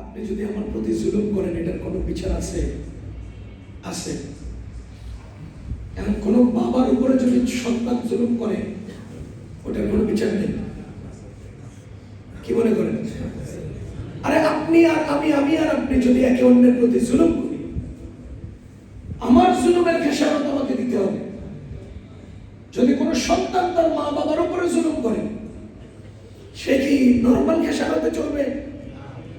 আপনি যদি আমার প্রতি জুলুম করেন, এটার কোনো বিচার আছে? আছে। এখন কোনো বাবার উপরে যদি সন্তান জুলুম করে, ওটার কোনো বিচার নেই। কি মনে করেন? আরে আপনি আর আমি আমি আর আপনি যদি একে অন্যের প্রতি জুলুম করি, আমার জুলুমের খেসারত আমাকে দিতে হবে। যদি কোনো সন্তান তার মা বাবার উপরে জুলুম করে, সে কি নর্মাল খেসারতে চলবে?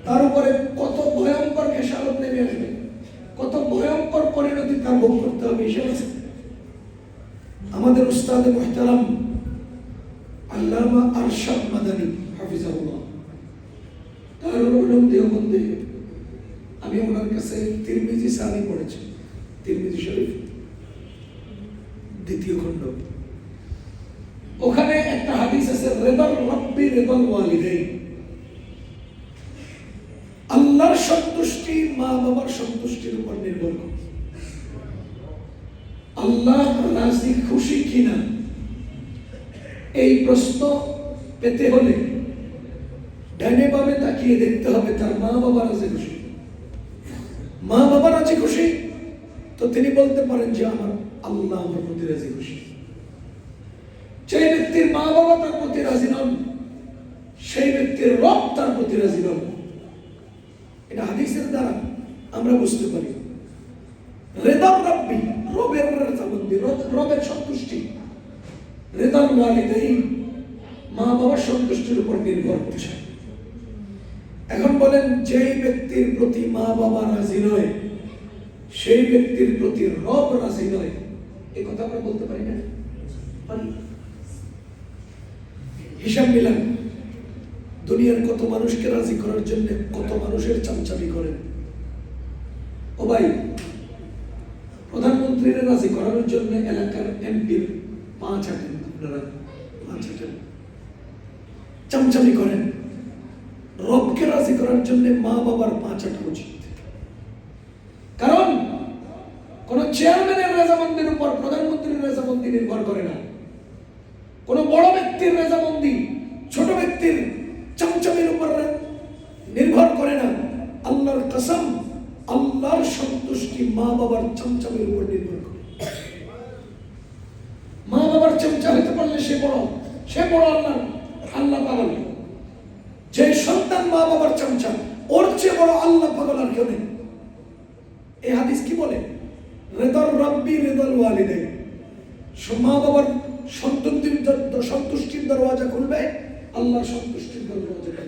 তার উপরে কত ভয়ঙ্কর খেসারত নেমে আসবে। কত ভয়ঙ্কর পরিণতি তার ভোগ করতে হবে হিসেব আমাদের উস্তাদ মোহতারাম আল্লামা আরশাদ মাদানী, হাফিজাহুল্লাহ। তার উলুম দেওবন্দে আমি ওনার কাছে তিরমিজি সানি পড়েছি, তিরমিজি শরীফ, দ্বিতীয় খণ্ড। ওখানে একটা হাদিস আছে রেদার রব্বি রেদাল ওয়ালিদাইন। আল্লাহর সন্তুষ্টি মা বাবার সন্তুষ্টির উপর নির্ভর করে। আল্লাহ রাজি খুশি কিনা? এই প্রশ্ন পেতে হলে ডানে বামে তাকিয়ে দেখতে হবে তার মা বাবা রাজি খুশি। মা বাবা রাজি খুশি? তো তিনি বলতে পারেন যে আমার আল্লাহ আমার প্রতি রাজি খুশি। যে ব্যক্তির মা বাবা তার প্রতি রাজি নন, সেই ব্যক্তির রব তার প্রতি রাজি নন। এটা হাদিসের দ্বারা আমরা বুঝতে পারি। রেদার রব্বি, রবের রেজামন্দি রবের সন্তুষ্টি। রেদার ওয়ালিদাইন মা বাবার সন্তুষ্টির উপর নির্ভর করছে এখন বলেন, যেই ব্যক্তির প্রতি মা বাবা রাজি নয়, সেই ব্যক্তির প্রতি রব রাজি নয় এই কথা আমরা বলতে পারি না। হিসাব মিলান। দুনিয়ার কত মানুষকে রাজি করার জন্য কত মানুষের চামচামি করেন? ও ভাই, প্রধানমন্ত্রীরা রাজি করানোর জন্য এলাকার এমপির পাঁচ হাঁটেন আপনারা পাঁচ হাঁটেন চামচামি করেন। রবকে রাজি করার জন্য মা বাবার পাঁচ হাঁটা উচিত। কারণ, কোন চেয়ারম্যানের রেজামন্দির উপর প্রধানমন্ত্রীর রেজামন্দি নির্ভর করে না। কোন বড় ব্যক্তির রেজামন্দি ছোট ব্যক্তির চমচমের উপর নির্ভর করে না আল্লাহর কসম আল্লাহর সন্তুষ্টি মা বাবার চমচমের উপর নির্ভর করে। মা বাবার চমচা হতে পারলে সে বড় সে বড় আল্লাহ আল্লাহ পাগল। যে সন্তান মা বাবার চমচা, ওর চেয়ে বড় আল্লাহ পাগল আর কেউ নেই। এই হাদিস কি বলে? রেদর রব্বি রেদল ওয়ালিদাই। মা বাবার সন্তুষ্টির সন্তুষ্টির দরওয়াজা খুলবে, আল্লাহর সন্তুষ্টির দরওয়াজা খুলবে।